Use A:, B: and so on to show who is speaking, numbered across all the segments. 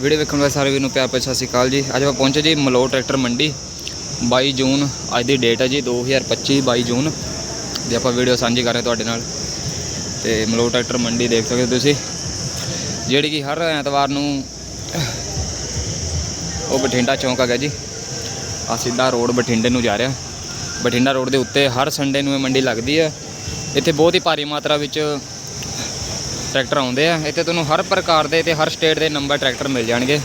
A: Video ਵੇਖਣ ਵਾਲੇ ਸਾਰੇ ਵੀਰ ਨੂੰ ਪਿਆਰ ਭਰੀ ਸਤਿ ਸ਼੍ਰੀ ਅਕਾਲ ਜੀ। ਅੱਜ ਆਪਾਂ ਪਹੁੰਚੇ ਜੀ ਮਲੋ ਟਰੈਕਟਰ ਮੰਡੀ। 22 ਜੂਨ, ਅੱਜ ਦੀ ਡੇਟ ਹੈ ਜੀ 2025 22 ਜੂਨ। ਦੀ ਆਪਾਂ ਵੀਡੀਓ ਸਾਂਝੀ ਕਰ ਰਹੇ ਤੁਹਾਡੇ ਨਾਲ। ਤੇ ਮਲੋ ਟਰੈਕਟਰ ਮੰਡੀ ਦੇਖ ਸਕਦੇ ਹੋ ਤੁਸੀਂ। ਜਿਹੜੀ ਕਿ ਹਰ ਐਤਵਾਰ ਨੂੰ ਉਹ ਬਠਿੰਡਾ ਚੌਂਕ ਹੈਗਾ ਜੀ। ਆ ਸਿੱਧਾ ਰੋਡ ਬਠਿੰਡੇ ਨੂੰ ਜਾ ਰਿਹਾ। ਬਠਿੰਡਾ ਰੋਡ ਦੇ ਉੱਤੇ ਹਰ ਸੰਡੇ ਨੂੰ ਇਹ ਮੰਡੀ ਲੱਗਦੀ ਹੈ ਇੱਥੇ ਬਹੁਤ ਹੀ ਭਾਰੀ ਮਾਤਰਾ ਵਿੱਚ ਟਰੈਕਟਰ ਆਉਂਦੇ ਆ। ਇੱਥੇ ਤੁਹਾਨੂੰ ਹਰ ਪ੍ਰਕਾਰ ਦੇ ਤੇ ਹਰ ਸਟੇਟ ਦੇ ਨੰਬਰ ਟਰੈਕਟਰ ਮਿਲ ਜਾਣਗੇ।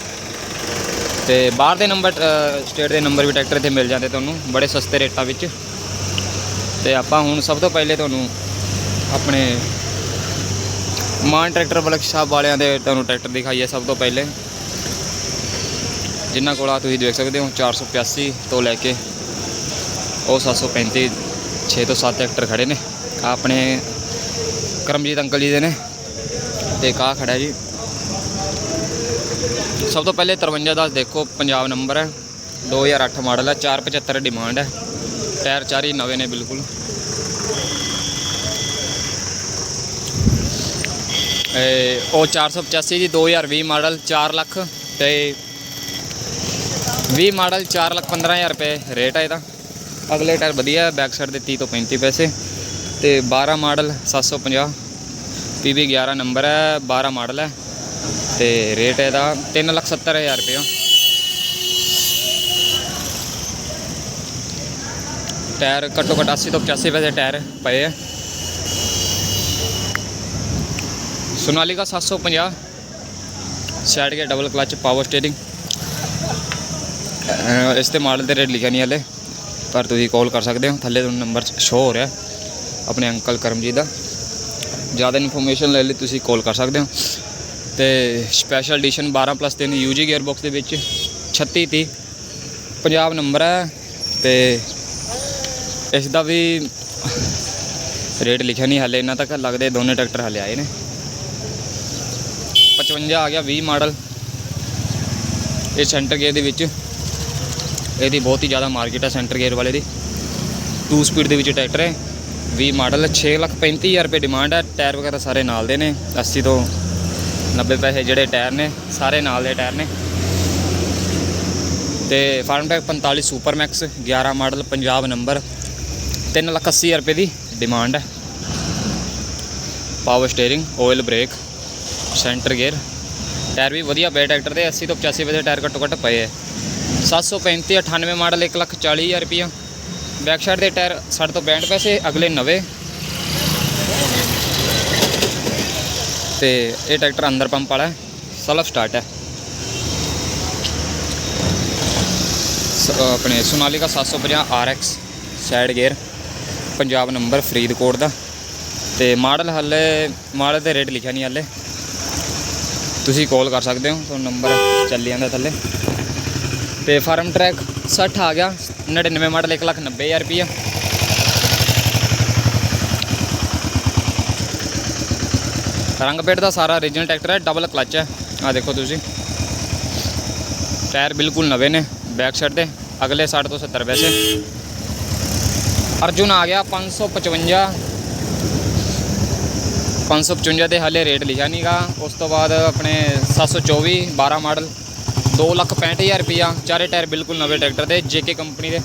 A: ਤੇ ਬਾਹਰ ਦੇ ਨੰਬਰ ਸਟੇਟ ਦੇ ਨੰਬਰ ਵੀ ਟਰੈਕਟਰ ਇੱਥੇ ਮਿਲ ਜਾਂਦੇ ਤੁਹਾਨੂੰ, ਬੜੇ ਸਸਤੇ ਰੇਟਾਂ ਵਿੱਚ। ਤੇ ਆਪਾਂ ਹੁਣ ਸਭ ਤੋਂ ਪਹਿਲੇ ਤੁਹਾਨੂੰ ਆਪਣੇ ਮਾਨ ਟਰੈਕਟਰ ਵਰਕਸ਼ਾਪ ਵਾਲਿਆਂ ਦੇ ਤੁਹਾਨੂੰ ਟਰੈਕਟਰ ਦਿਖਾਈਏ ਸਭ ਤੋਂ ਪਹਿਲੇ। ਜਿਨ੍ਹਾਂ ਕੋਲ ਆ ਤੁਸੀਂ ਦੇਖ ਸਕਦੇ ਹੋ 485 ਤੋਂ ਲੈ ਕੇ ਉਹ 735 6 ਤੋਂ 7 ਟਰੈਕਟਰ ਖੜੇ ਨੇ। ਆਪਣੇ ਕਰਮਜੀਤ ਅੰਕਲ ਜੀ ਦੇ ਨੇ। ਤੇ ਕਾ ਖੜਾ ਜੀ। ਸਭ ਤੋਂ ਪਹਿਲੇ 53 ਦਾ ਦੇਖੋ, ਪੰਜਾਬ ਨੰਬਰ ਹੈ। 2008 ਮਾਡਲ ਹੈ 475 ਡਿਮਾਂਡ ਹੈ। ਟਾਇਰ ਚਾਰ ਹੀ ਨਵੇਂ ਨੇ ਬਿਲਕੁਲ। ਇਹ ਉਹ 485 ਜੀ 2020 ਮਾਡਲ 4 ਲੱਖ ਤੇ 20 ਮਾਡਲ 4 ਲੱਖ 15000 ਰੁਪਏ ਰੇਟ ਹੈ ਇਹਦਾ। ਅਗਲੇ ਟਾਇਰ ਵਧੀਆ ਹੈ ਬੈਕ ਸਾਈਡ ਦੇ 30 ਤੋਂ 35 ਪੈਸੇ ਤੇ 12 ਮਾਡਲ 750 PB 11 ਨੰਬਰ ਹੈ 12 ਮਾਡਲ ਹੈ ਤੇ ਰੇਟ ਇਹਦਾ 370000 ਰੁਪਏ ਟਾਇਰ ਘੱਟੋ ਘੱਟ 80 ਤੋਂ 85 ਪੈਸੇ ਟਾਇਰ ਪਏ ਹੈ ਸੋਨਾਲੀਕਾ 750 ਸਾਈਡ ਕੇ ਡਬਲ ਕਲਚ ਪਾਵਰ ਸਟੀਅਰਿੰਗ ਇਸ ਤੇ ਮਾਡਲ ਤੇ ਰੇਟ ਲਿਖਿਆ ਨਹੀਂ ਹਲੇ, ਪਰ ਤੁਸੀਂ ਕਾਲ ਕਰ ਸਕਦੇ ਹੋ, ਥੱਲੇ ਤੁਹਾਨੂੰ ਨੰਬਰ ਸ਼ੋ ਹੋ ਰਿਹਾ, ਆਪਣੇ ਅੰਕਲ ਕਰਮਜੀਤ ਦਾ। ਜ਼ਿਆਦਾ ਇਨਫੋਰਮੇਸ਼ਨ ਲੈ ਲਈ ਤੁਸੀਂ ਕਾਲ ਕਰ ਸਕਦੇ ਹੋ। ਤੇ ਸਪੈਸ਼ਲ ਐਡੀਸ਼ਨ 12 ਪਲੱਸ 3 ਯੂਜੀ ਗੇਅਰ ਬਾਕਸ ਦੇ ਵਿੱਚ 36 30 ਪੰਜਾਬ ਨੰਬਰ ਹੈ ਤੇ ਇਸ ਦਾ ਵੀ ਰੇਟ ਲਿਖਿਆ ਨਹੀਂ ਹਲੇ ਇਹਨਾਂ ਤੱਕ ਲੱਗਦੇ, ਦੋਨੇ ਟਰੈਕਟਰ ਹਲੇ ਆਏ ਨੇ। 55 ਆ ਗਿਆ 20 ਮਾਡਲ ਇਹ ਸੈਂਟਰ ਗੇਅਰ ਦੇ ਵਿੱਚ। ਇਹਦੀ ਬਹੁਤ ਹੀ ਜ਼ਿਆਦਾ ਮਾਰਕੀਟ ਹੈ ਸੈਂਟਰ ਗੇਅਰ ਵਾਲੇ ਦੀ। 2 ਸਪੀਡ ਦੇ ਵਿੱਚ ਟਰੈਕਟਰ ਹੈ। 20 ਮਾਡਲ 6 ਲੱਖ 35000 ਰੁਪਏ ਡਿਮਾਂਡ ਹੈ ਟਾਇਰ ਵਗੈਰਾ ਸਾਰੇ ਨਾਲ ਦੇ ਨੇ 80 ਤੋਂ 90 ਪੈਸੇ ਜਿਹੜੇ ਟਾਇਰ ਨੇ, ਸਾਰੇ ਨਾਲ ਦੇ ਟਾਇਰ ਨੇ। ਤੇ Farmtrac 45 super max 11 model Punjab number 3 lakh 80 ਰੁਪਏ ਦੀ ਡਿਮਾਂਡ ਹੈ power steering oil brake centre gear tyre ਵੀ ਵਧੀਆ ਪਏ ਟਰੈਕਟਰ ਦੇ 80 ਤੋਂ 85 ਵਜੇ ਟਾਇਰ ਘੱਟੋ ਘੱਟ ਪਏ ਹੈ 735 98 ਮਾਡਲ 1 ਲੱਖ 40 ਹਜ਼ਾਰ ਰੁਪਈਆ। ਬੈਕ ਸਾਈਡ ਦੇ ਟਾਇਰ 60 ਤੋਂ 65 ਪੈਸੇ ਅਗਲੇ ਨਵੇਂ। ਤੇ ਇਹ ਟਰੈਕਟਰ ਅੰਦਰ ਪੰਪ ਵਾਲਾ ਹੈ ਸੈਲਫ ਸਟਾਰਟ ਹੈ। ਸ- ਅ, ਆਪਣੇ Sonalika 750 RX side gear Punjab number Faridkot ਦਾ। ਤੇ ਮਾਡਲ ਹੱਲੇ ਮਾਡਲ ਤੇ ਰੇਟ ਲਿਖਿਆ ਨਹੀਂ ਹੱਲੇ। ਤੁਸੀਂ ਕਾਲ ਕਰ ਸਕਦੇ ਹੋ ਤੁਹਾਨੂੰ ਨੰਬਰ ਚੱਲੀ ਜਾਂਦਾ ਥੱਲੇ। ਤੇ ਫਾਰਮ ਟਰੈਕ 60 ਆ ਗਿਆ 99 ਮਾਡਲ 1 ਲੱਖ 90 ਹਜ਼ਾਰ ਰੁਪਈਆ। ਰੰਗ ਪੇਟ ਦਾ ਸਾਰਾ origignal ਟਰੈਕਟਰ ਹੈ ਡਬਲ ਕਲਚ ਹੈ। ਆ ਦੇਖੋ ਤੁਸੀਂ। ਟਾਇਰ ਬਿਲਕੁਲ ਨਵੇਂ ਨੇ ਬੈਕ ਸਾਈਡ ਤੇ, ਅਗਲੇ 60 ਤੋਂ 70 ਪੈਸੇ ਅਰਜੁਨ ਆ ਗਿਆ 555 555 ਦੇ ਹਾਲੇ ਰੇਟ ਲਿਖਿਆ ਨਹੀਂਗਾ ਉਸ ਤੋਂ ਬਾਅਦ ਆਪਣੇ 724 12 ਮਾਡਲ। 2 ਲੱਖ 65000 ਰੁਪਿਆ ਚਾਰੇ ਟਾਇਰ ਬਿਲਕੁਲ ਨਵੇਂ ਟਰੈਕਟਰ ਦੇ, ਜੇਕੇ ਕੰਪਨੀ ਦੇ।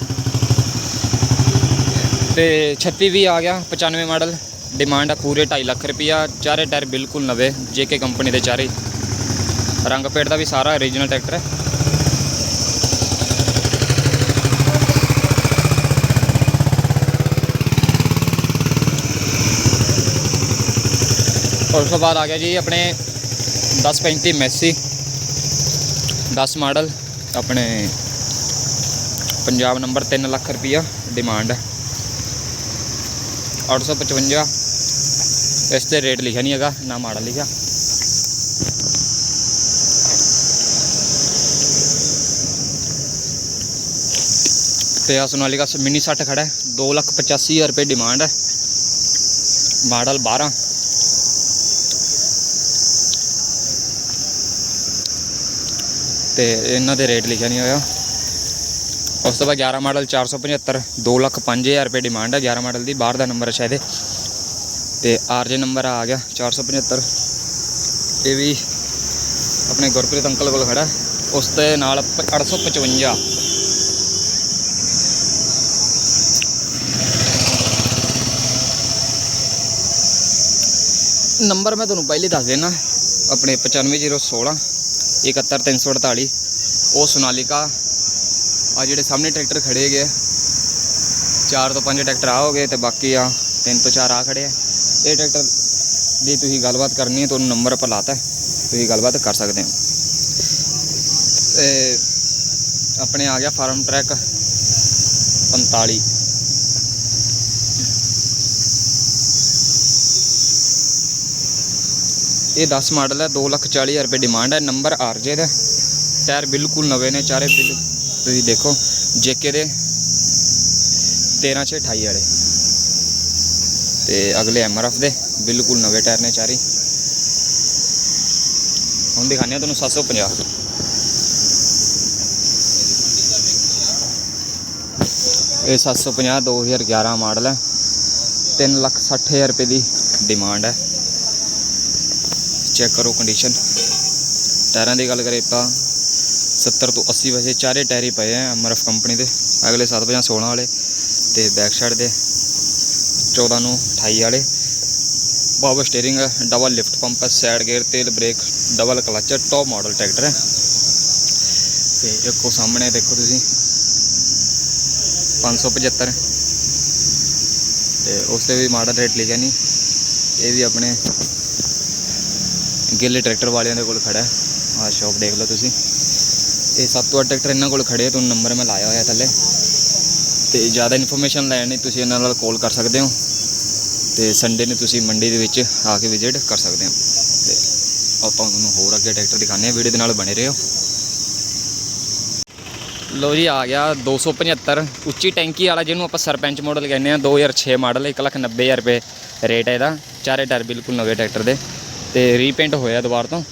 A: ਤੇ 36 ਵੀ ਆ ਗਿਆ 95 ਮਾਡਲ। ਡਿਮਾਂਡ ਆ ਪੂਰੇ 2.5 ਲੱਖ ਰੁਪਿਆ ਚਾਰੇ ਟਾਇਰ ਬਿਲਕੁਲ ਨਵੇਂ, ਜੇਕੇ ਕੰਪਨੀ ਦੇ ਚਾਰੇ। ਰੰਗ ਪੇਟ ਦਾ ਵੀ ਸਾਰਾ origignal ਟਰੈਕਟਰ ਹੈ। ਉਸ ਤੋਂ ਬਾਅਦ ਆ ਗਿਆ ਜੀ ਆਪਣੇ 1035 ਮੈਸੀ। 10 ਮਾਡਲ, ਆਪਣੇ ਪੰਜਾਬ ਨੰਬਰ 3 ਲੱਖ ਰੁਪਈਆ ਡਿਮਾਂਡ ਹੈ। 855 ਇਸ ਤੇ ਰੇਟ ਲਿਖਿਆ ਨਹੀਂ ਹੈਗਾ, ਨਾ ਮਾਡਲ ਲਿਖਿਆ। ਤੇ ਆ ਸੋਨਾਲੀਕਾ ਮਿਨੀ 60 ਖੜਾ ਹੈ 2 ਲੱਖ 85000 ਰੁਪਏ ਡਿਮਾਂਡ ਹੈ। ਮਾਡਲ 12 ਤੇ ਇਹਨਾਂ ਦੇ ਰੇਟ ਲਿਖਿਆ ਨਹੀਂ ਹੋਇਆ। ਉਸ ਤੋਂ ਬਾਅਦ 11 ਮਾਡਲ 475 2 ਲੱਖ 5000 ਰੁਪਏ ਡਿਮਾਂਡ ਹੈ 11 ਮਾਡਲ ਦੀ, ਬਾਹਰ ਦਾ ਨੰਬਰ ਹੈ ਸ਼ਾਇਦ ਇਹ। ਤੇ ਆਰਜੇ ਨੰਬਰ ਆ ਗਿਆ 475 ਇਹ ਵੀ ਆਪਣੇ ਗੁਰਪ੍ਰੀਤ ਅੰਕਲ ਕੋਲ ਖੜਾ। ਉਸ ਦੇ ਨਾਲ ਪ- 855 ਨੰਬਰ ਮੈਂ ਤੁਹਾਨੂੰ ਪਹਿਲੇ ਦੱਸ ਦੇਣਾ। ਆਪਣੇ 95016 71348 ਉਹ ਸੋਨਾਲੀਕਾ। ਆ ਜਿਹੜੇ ਸਾਹਮਣੇ ਟਰੈਕਟਰ ਖੜੇ ਹੈਗੇ ਆ। ਚਾਰ ਤੋਂ ਪੰਜ ਟਰੈਕਟਰ ਆ ਹੋ ਗਏ ਤੇ ਬਾਕੀ ਆ ਤਿੰਨ ਤੋਂ ਚਾਰ ਆ ਖੜੇ ਆ। ਇਹ ਟਰੈਕਟਰ ਦੀ ਤੁਸੀਂ ਗੱਲਬਾਤ ਕਰਨੀ ਹੈ, ਤੁਹਾਨੂੰ ਨੰਬਰ ਆਪਾਂ ਲਾਤਾ ਤੁਸੀਂ ਗੱਲਬਾਤ ਕਰ ਸਕਦੇ ਹੋ। ਤੇ ਆਪਣੇ ਆ ਗਿਆ ਫਾਰਮ ਟਰੈਕ 45 ਇਹ 10 ਮਾਡਲ ਹੈ 240000 ਰੁਪਏ ਡਿਮਾਂਡ ਹੈ ਨੰਬਰ ਆਰਜੇ ਦਾ। ਟਾਇਰ ਬਿਲਕੁਲ ਨਵੇਂ ਨੇ ਚਾਰੇ, ਬਿਲ ਤੁਸੀਂ ਦੇਖੋ, ਜੇਕੇ ਦੇ 13 ਛੇ 28 ਵਾਲੇ। ਤੇ ਅਗਲੇ ਐਮਆਰਐਫ ਦੇ, ਬਿਲਕੁਲ ਨਵੇਂ ਟਾਇਰ ਨੇ ਚਾਰੇ। ਹੁਣ ਦਿਖਾਉਂਦੇ ਹਾਂ ਤੁਹਾਨੂੰ 750 ਇਹ 750 2011 ਮਾਡਲ ਹੈ। 3 ਲੱਖ 60 ਹਜ਼ਾਰ ਰੁਪਏ ਦੀ ਡਿਮਾਂਡ ਹੈ। ਚੈੱਕ ਕਰੋ ਕੰਡੀਸ਼ਨ ਟਾਇਰਾਂ ਦੀ ਗੱਲ ਕਰੇ ਆਪਾਂ 70 ਤੋਂ 80 ਵਜੇ ਚਾਰੇ ਟਾਇਰ ਹੀ ਪਏ ਆ ਐਮਆਰਐਫ ਕੰਪਨੀ ਦੇ। ਅਗਲੇ 750 16 ਵਾਲੇ ਤੇ ਬੈਕ ਸਾਈਡ ਦੇ 14 ਨੂੰ 28 ਵਾਲੇ। ਪਾਵਰ ਸਟੀਅਰਿੰਗ ਹੈ ਡਬਲ ਲਿਫਟ ਪੰਪ ਹੈ ਸਾਈਡ ਗੇਅਰ ਤੇਲ ਬ੍ਰੇਕ ਡਬਲ ਕਲਚ ਹੈ ਟੌਪ ਮਾਡਲ ਟਰੈਕਟਰ ਹੈ ਤੇ ਇੱਕੋ ਸਾਹਮਣੇ ਦੇਖੋ ਤੁਸੀਂ 575 ਤੇ ਉਸ ਤੇ ਵੀ ਮਾਡਲ ਰੇਟ ਲਿਖਿਆ ਨਹੀਂ ਇਹ ਵੀ ਆਪਣੇ ਗਿੱਲੇ ਟਰੈਕਟਰ ਵਾਲਿਆਂ ਦੇ ਕੋਲ ਖੜਾ ਹੈ। ਆਹ ਸ਼ਾਪ ਦੇਖ ਲਓ ਤੁਸੀਂ। ਇਹ ਸਭ ਤੋਂ ਵੱਧ ਟਰੈਕਟਰ ਇਹਨਾਂ ਕੋਲ ਖੜੇ ਤੁਹਾਨੂੰ ਨੰਬਰ ਮੈਂ ਲਾਇਆ ਹੋਇਆ ਥੱਲੇ। ਤੇ ਜ਼ਿਆਦਾ ਇਨਫੋਰਮੇਸ਼ਨ ਲੈਣ ਲਈ ਤੁਸੀਂ ਇਹਨਾਂ ਨਾਲ ਕਾਲ ਕਰ ਸਕਦੇ ਹੋ। ਤੇ ਸੰਡੇ ਨੂੰ ਤੁਸੀਂ ਮੰਡੀ ਦੇ ਵਿੱਚ ਆ ਕੇ ਵਿਜ਼ਿਟ ਕਰ ਸਕਦੇ ਹੋ। ਤੇ ਆਪਾਂ ਤੁਹਾਨੂੰ ਹੋਰ ਅੱਗੇ ਟਰੈਕਟਰ ਦਿਖਾਉਂਦੇ ਆ ਵੀਡੀਓ ਦੇ ਨਾਲ ਬਣੇ ਰਹੋ। ਲੋ ਜੀ, ਆ ਗਿਆ 275 ਉੱਚੀ ਟੈਂਕੀ ਵਾਲਾ ਜਿਹਨੂੰ ਆਪਾਂ ਸਰਪੰਚ ਮਾਡਲ ਕਹਿੰਦੇ ਆ 2006 ਮਾਡਲ 190000 ਰੁਪਏ ਰੇਟ ਹੈ ਇਹਦਾ। ਚਾਰੇ ਟਾਇਰ ਬਿਲਕੁਲ ਨਵੇਂ ਟਰੈਕਟਰ ਦੇ। ਤੇ ਰੀਪੇਂਟ ਹੋਇਆ ਦੁਬਾਰਾ ਤੋਂ।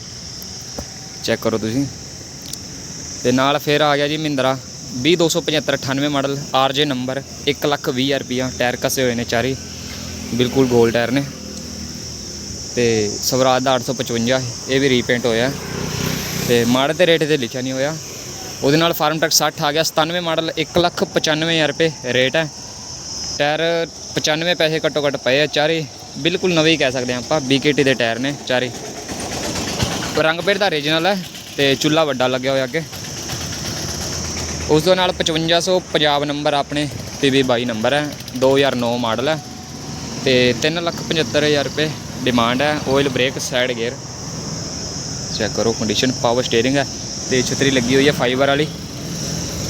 A: ਚੈੱਕ ਕਰੋ ਤੁਸੀਂ। ਤੇ ਨਾਲ ਫਿਰ ਆ ਗਿਆ ਜੀ ਮਹਿੰਦਰਾ। 20275 98 ਮਾਡਲ ਆਰਜੇ ਨੰਬਰ 120000 ਰੁਪਿਆ ਟਾਇਰ ਕਸੇ ਹੋਏ ਨੇ ਚਾਰੇ। ਬਿਲਕੁਲ ਗੋਲ ਟਾਇਰ ਨੇ। ਤੇ ਸਵਰਾਜ ਦਾ 855 ਇਹ ਵੀ ਰੀਪੇਂਟ ਹੋਇਆ। ਤੇ ਮਾਡਲ ਤੇ ਰੇਟ ਤੇ ਲਿਖਿਆ ਨਹੀਂ ਹੋਇਆ। ਉਹਦੇ ਨਾਲ ਫਾਰਮ ਟੈਕਸ 60 ਆ ਗਿਆ 97 ਮਾਡਲ 195000 ਰੁਪਏ ਰੇਟ ਹੈ। ਟਾਇਰ 95 ਪੈਸੇ ਘੱਟੋ ਘੱਟ ਪਏ ਆ ਚਾਰੇ। ਬਿਲਕੁਲ ਨਵੇਂ ਹੀ ਕਹਿ ਸਕਦੇ ਹਾਂ ਆਪਾਂ BKT ਦੇ ਟਾਇਰ ਨੇ ਚਾਰੇ। ਰੰਗ ਪੇੜ ਦਾ ਰੀਜਨਲ ਹੈ ਤੇ ਚੁੱਲਾ ਵੱਡਾ ਲੱਗਿਆ ਹੋਇਆ ਅੱਗੇ। ਉਸ ਦੇ ਨਾਲ 5500 ਪੰਜਾਬ ਨੰਬਰ ਆਪਣੇ PB 22 ਨੰਬਰ ਹੈ 2009 ਮਾਡਲ ਹੈ ਤੇ 375000 ਰੁਪਏ ਡਿਮਾਂਡ ਹੈ oil brake side gear check ਕਰੋ ਕੰਡੀਸ਼ਨ ਪਾਵਰ ਸਟੀਅਰਿੰਗ ਹੈ ਤੇ ਛਤਰੀ ਲੱਗੀ ਹੋਈ ਹੈ ਫਾਈਬਰ ਵਾਲੀ।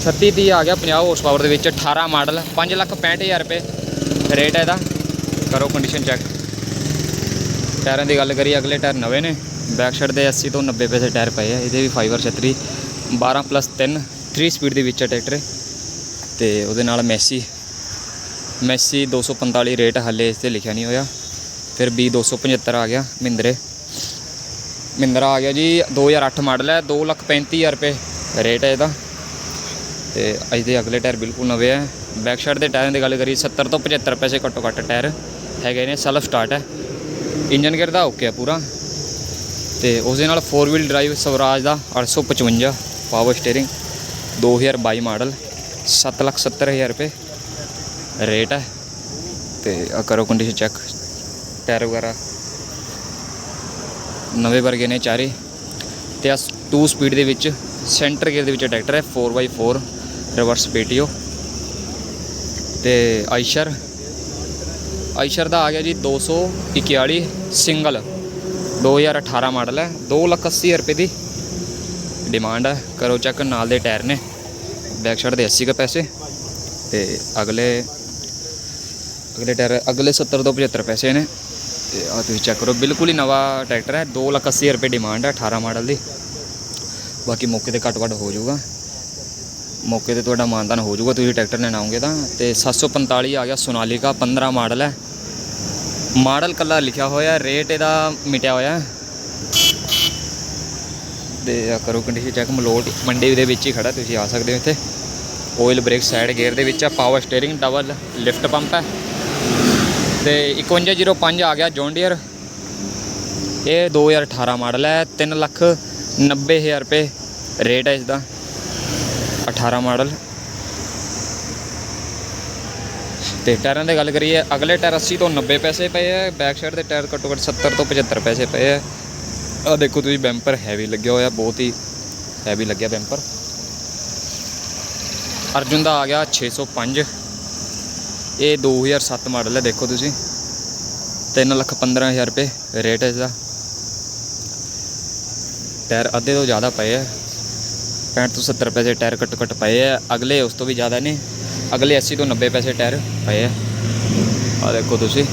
A: 36 30 ਆ ਗਿਆ 50 ਹਾਰਸ ਪਾਵਰ ਦੇ ਵਿੱਚ 18 ਮਾਡਲ 565000 ਰੁਪਏ। ਰੇਟ ਹੈ ਇਹਦਾ। ਕਰੋ ਕੰਡੀਸ਼ਨ ਚੈੱਕ ਟਾਇਰਾਂ ਦੀ ਗੱਲ ਕਰੀਏ, ਅਗਲੇ ਟਾਇਰ ਨਵੇਂ ਨੇ। ਬੈਕ ਸਾਈਡ ਦੇ 80 ਤੋਂ 90 ਪੈਸੇ ਟਾਇਰ ਪਏ ਆ। ਇਹਦੇ ਵੀ ਫਾਈਬਰ ਛਤਰੀ 12 ਪਲੱਸ 3 3 ਸਪੀਡ ਦੇ ਵਿੱਚ ਹੈ ਟਰੈਕਟਰ। ਤੇ ਉਹਦੇ ਨਾਲ ਮੈਸੀ ਮੈਸੀ 245 ਰੇਟ ਹੱਲੇ ਇਸ ਤੇ ਲਿਖਿਆ ਨਹੀਂ ਹੋਇਆ। ਫਿਰ B 275 ਆ ਗਿਆ ਮਹਿੰਦਰੇ ਮਹਿੰਦਰਾ ਆ ਗਿਆ ਜੀ 2008 ਮਾਡਲ ਹੈ 235000 ਰੁਪਏ ਰੇਟ ਹੈ ਇਹਦਾ। ਤੇ ਅੱਜ ਦੇ ਅਗਲੇ ਟਾਇਰ ਬਿਲਕੁਲ ਨਵੇਂ ਹੈ ਬੈਕ ਸਾਈਡ ਦੇ ਟਾਇਰਾਂ ਦੀ ਗੱਲ ਕਰੀ 70 ਤੋਂ 75 ਪੈਸੇ ਘੱਟੋ ਘੱਟ ਟਾਇਰ। ਹੈਗੇ ਨੇ ਸੈਲਫ ਸਟਾਰਟ ਹੈ। ਇੰਜਨ ਗੇਅਰ ਦਾ ਓਕੇ ਹੈ ਪੂਰਾ। ਤੇ ਉਸ ਦੇ ਨਾਲ 4 ਵੀਲ ਡਰਾਈਵ ਸਵਰਾਜ ਦਾ 855 ਪਾਵਰ ਸਟੀਅਰਿੰਗ 2022 ਮਾਡਲ 770000 ਰੁਪਏ ਰੇਟ ਹੈ। ਤੇ ਆ ਕਰੋ ਕੰਡੀਸ਼ਨ ਚੈੱਕ ਟਾਇਰ ਵਗੈਰਾ। ਨਵੇਂ ਵਰਗੇ ਨੇ ਚਾਰੇ। ਤੇ ਆ 2 ਸਪੀਡ ਦੇ ਵਿੱਚ ਸੈਂਟਰ ਗੇਅਰ ਦੇ ਵਿੱਚ ਟਰੈਕਟਰ ਹੈ 4x4 ਰਿਵਰਸ ਪੀਟੀਓ ਤੇ ਆਈਸ਼ਰ ਆਈਸ਼ਰ ਦਾ ਆ ਗਿਆ ਜੀ 241 ਸਿੰਗਲ 2018 ਮਾਡਲ ਹੈ 280000 ਰੁਪਏ ਦੀ ਡਿਮਾਂਡ ਹੈ। ਕਰੋ ਚੈੱਕ ਨਾਲ ਦੇ ਟਾਇਰ ਨੇ ਬੈਕ ਸਾਈਡ ਦੇ 80 ਕੇ ਪੈਸੇ ਤੇ ਅਗਲੇ ਅਗਲੇ ਟਾਇਰ, ਅਗਲੇ 70 ਤੋਂ 75 ਪੈਸੇ ਨੇ ਤੇ ਆ ਤੁਸੀਂ ਚੈੱਕ ਕਰੋ, ਬਿਲਕੁਲ ਹੀ ਨਵਾਂ ਟਰੈਕਟਰ ਹੈ 280000 ਰੁਪਏ ਡਿਮਾਂਡ ਹੈ 18 ਮਾਡਲ ਦੀ। ਬਾਕੀ ਮੌਕੇ ਤੇ ਘੱਟ ਵੱਧ ਹੋ ਜਾਊਗਾ। ਮੌਕੇ ਤੇ ਤੁਹਾਡਾ ਮਾਨਦਾਨ ਹੋ ਜਾਊਗਾ, ਤੁਸੀਂ ਟਰੈਕਟਰ ਲੈਣ ਆਉਂਗੇ ਤਾਂ। ਤੇ 745 ਆ ਗਿਆ ਸੋਨਾਲੀਕਾ 15 ਮਾਡਲ ਹੈ। ਮਾਡਲ ਕੱਲਾ ਲਿਖਿਆ ਹੋਇਆ ਰੇਟ ਇਹਦਾ ਮਿਟਿਆ ਹੋਇਆ। ਤੇ ਕਰੋ ਕੰਡੀਸ਼ਨ ਚੈੱਕ ਮਲੋਟ ਮੰਡੀ ਦੇ ਵਿੱਚ ਹੀ ਖੜਾ, ਤੁਸੀਂ ਆ ਸਕਦੇ ਹੋ ਇੱਥੇ। ਆਇਲ ਬ੍ਰੇਕ ਸਾਈਡ ਗੇਅਰ ਦੇ ਵਿੱਚ ਆ power steering double lift pump ਹੈ। ਤੇ 5105 ਆ ਗਿਆ ਜੌਨ ਡੀਅਰ ਇਹ 2018 ਮਾਡਲ ਹੈ 3 ਲੱਖ 90000 ਰੁਪਏ ਰੇਟ ਹੈ ਇਸ ਦਾ 18 ਮਾਡਲ। ਤੇ ਟਾਇਰਾਂ ਦੀ ਗੱਲ ਕਰੀਏ, ਅਗਲੇ ਟਾਇਰ 80 ਤੋਂ 90 ਪੈਸੇ ਪਏ ਆ ਬੈਕ ਸਾਈਡ ਦੇ ਟਾਇਰ ਘੱਟੋ ਘੱਟ 70 ਤੋਂ 75 ਪੈਸੇ ਪਏ ਆ। ਆ ਦੇਖੋ ਤੁਸੀਂ ਬੈਂਪਰ ਹੈਵੀ ਲੱਗਿਆ ਹੋਇਆ, ਬਹੁਤ ਹੀ ਹੈਵੀ ਲੱਗਿਆ ਬੈਂਪਰ ਅਰਜੁਨ ਦਾ ਆ ਗਿਆ 605 ਇਹ 2007 ਮਾਡਲ ਹੈ ਦੇਖੋ ਤੁਸੀਂ। 3 ਲੱਖ 15000 ਰੁਪਏ ਰੇਟ ਹੈ ਇਸਦਾ। ਟਾਇਰ ਅੱਧੇ ਤੋਂ ਜ਼ਿਆਦਾ ਪਏ ਆ। 65 ਤੋਂ 70 ਪੈਸੇ ਟਾਇਰ ਘੱਟੋ ਘੱਟ ਪਏ ਆ। ਅਗਲੇ ਉਸ ਤੋਂ ਵੀ ਜ਼ਿਆਦਾ ਨੇ। ਅਗਲੇ 80 ਤੋਂ 90 ਪੈਸੇ ਟਾਇਰ ਪਏ ਆ। ਆ ਦੇਖੋ ਤੁਸੀਂ।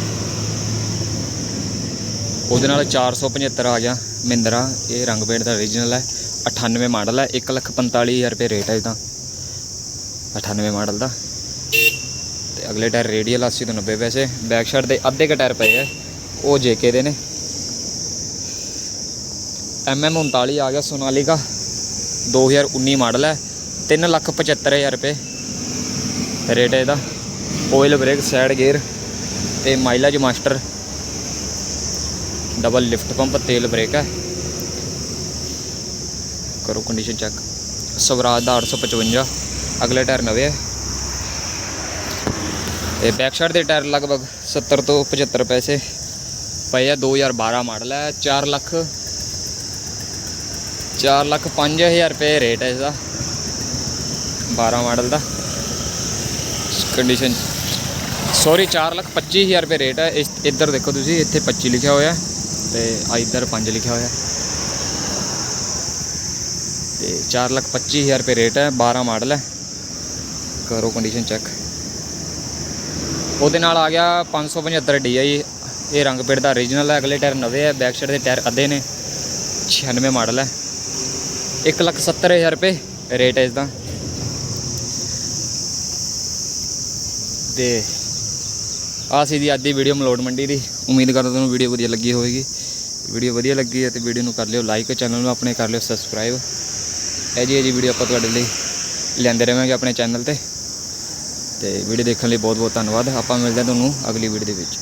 A: ਉਹਦੇ ਨਾਲ 475 ਆ ਗਿਆ ਮਹਿੰਦਰਾ। ਇਹ ਰੰਗ ਪੇਂਟ ਦਾ ਓਰੀਜਨਲ ਹੈ। 98 ਮਾਡਲ ਹੈ। 145000 ਰੁਪਏ ਰੇਟ ਹੈ ਇਹਦਾ। 98 ਮਾਡਲ ਦਾ। ਤੇ ਅਗਲੇ ਟਾਇਰ ਰੇਡੀਅਲ 80 ਤੋਂ 90 ਪੈਸੇ। ਬੈਕ ਸਾਈਡ ਦੇ ਅੱਧੇ ਕ ਟਾਇਰ ਪਏ ਆ। ਉਹ ਜੇਕੇ ਦੇ ਨੇ। ਐਮਐਮ 39 ਆ ਗਿਆ ਸੋਨਾਲੀਕਾ। 2019 ਮਾਡਲ ਹੈ। 375000 ਰੁਪਏ। ਰੇਟ ਹੈ ਇਹਦਾ। ਆਇਲ ਬ੍ਰੇਕ ਸਾਈਡ ਗੇਅਰ ਤੇ mileage master double lift pump ਤੇਲ ਬ੍ਰੇਕ ਹੈ। ਕਰੋ ਕੰਡੀਸ਼ਨ ਚੈੱਕ ਸਵਰਾਜ ਦਾ 855 ਅਗਲੇ ਟਾਇਰ ਨਵੇਂ ਹੈ। ਇਹ ਬੈਕ ਸਾਈਡ ਦੇ ਟਾਇਰ ਲਗਭਗ 70 ਤੋਂ 75 ਪੈਸੇ ਪਏ ਆ। 2012 ਮਾਡਲ ਹੈ। 4 ਲੱਖ 4 ਲੱਖ 5000 ਰੁਪਏ ਰੇਟ ਹੈ ਇਹਦਾ। 12 ਮਾਡਲ ਦਾ। ਕੰਡੀਸ਼ਨ ਸੌਰੀ 4 ਲੱਖ 25000 ਰੁਪਏ ਰੇਟ ਹੈ ਇਸ ਇੱਧਰ ਦੇਖੋ ਤੁਸੀਂ, ਇੱਥੇ 25 ਲਿਖਿਆ ਹੋਇਆ। ਤੇ ਆ ਇੱਧਰ 5 ਲਿਖਿਆ ਹੋਇਆ। ਤੇ 4 ਲੱਖ 25000 ਰੁਪਏ ਰੇਟ ਹੈ 12 ਮਾਡਲ ਹੈ ਕਰੋ ਕੰਡੀਸ਼ਨ ਚੈੱਕ ਉਹਦੇ ਨਾਲ ਆ ਗਿਆ 575 DI ਇਹ ਰੰਗ ਪੇੜ ਦਾ ਓਰੀਜਨਲ ਹੈ ਅਗਲੇ ਟਾਇਰ ਨਵੇਂ ਹੈ ਬੈਕ ਸਾਈਡ ਦੇ ਟਾਇਰ ਅੱਧੇ ਨੇ। 96 ਮਾਡਲ ਹੈ 1 ਲੱਖ 70000 ਰੁਪਏ ਰੇਟ ਹੈ ਇਸ ਦਾ। ਤੇ ਆਹ ਸੀ ਦੀ ਅੱਜ ਦੀ ਵੀਡੀਓ ਮਲੋਟ ਮੰਡੀ ਦੀ। ਉਮੀਦ ਕਰਦਾ ਤੁਹਾਨੂੰ ਵੀਡੀਓ ਵਧੀਆ ਲੱਗੀ ਹੋਵੇਗੀ। ਵੀਡੀਓ ਵਧੀਆ ਲੱਗੀ ਹੈ ਤੇ ਵੀਡੀਓ ਨੂੰ ਕਰ ਲਿਓ ਲਾਈਕ ਚੈਨਲ ਨੂੰ ਆਪਣੇ ਕਰ ਲਿਓ ਸਬਸਕ੍ਰਾਈਬ ਇਹ ਜੀ ਇਹ ਜੀ ਵੀਡੀਓ ਆਪਾਂ ਤੁਹਾਡੇ ਲਈ ਲਿਆਂਦੇ ਰਹਾਂਗੇ ਆਪਣੇ ਚੈਨਲ ਤੇ। ਤੇ ਵੀਡੀਓ ਦੇਖਣ ਲਈ ਬਹੁਤ ਬਹੁਤ ਧੰਨਵਾਦ। ਆਪਾਂ ਮਿਲਦੇ ਹਾਂ ਤੁਹਾਨੂੰ ਅਗਲੀ ਵੀਡੀਓ ਦੇ ਵਿੱਚ।